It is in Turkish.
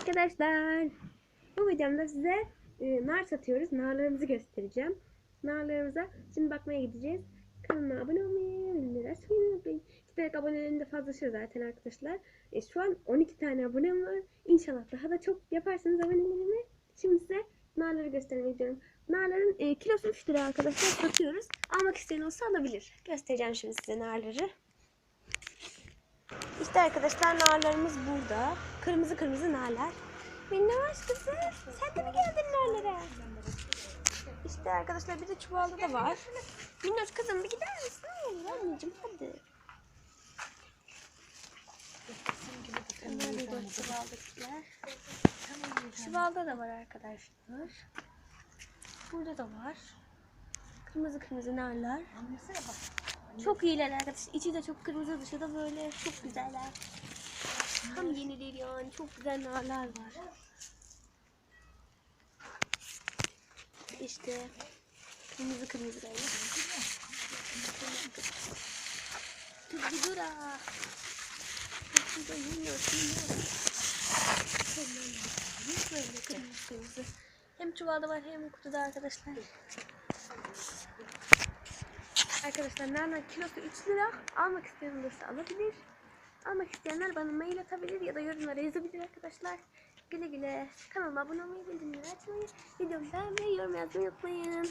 arkadaşlar. Bu videomda size e, nar satıyoruz. Narlarımızı göstereceğim. Narlarımıza şimdi bakmaya gideceğiz. Kanalıma abone olmayı, bildirimleri açmayı unutmayın. İşte abonelerim de fazlaşıyor zaten arkadaşlar. E, şu an 12 tane abonem var. İnşallah daha da çok yaparsanız abonelerimi. Şimdi size narları göstermek istiyorum. Narların e, kilosu 3 lira arkadaşlar satıyoruz. Almak isteyen olsa alabilir. Göstereceğim şimdi size narları. İşte arkadaşlar narlarımız burada. Kırmızı kırmızı narlar. Minnoş kızım sen de mi geldin narlara? İşte arkadaşlar bir de çuvalda da var. Minnoş kızım bir gider misin? Olur anneciğim hadi. Çuvalda da var arkadaşlar. Burada da var. Kırmızı kırmızı narlar. Çok iyiler arkadaşlar. İçi de çok kırmızı dışı da böyle çok güzeller. Tam yenileri yani. Çok güzel narlar var. İşte kırmızı kırmızı böyle. Kız bir dur ha. Kız da yiyor, yiyor. Böyle kırmızı kırmızı. Hem çuvalda var hem kutuda arkadaşlar. Arkadaşlar nane kilosu 3 lira. Almak isteyen olursa alabilir. Almak isteyenler bana mail atabilir ya da yorumlara yazabilir arkadaşlar. Güle güle. Kanalıma abone olmayı, bildirimleri açmayı, videomu beğenmeyi, yorum yazmayı unutmayın.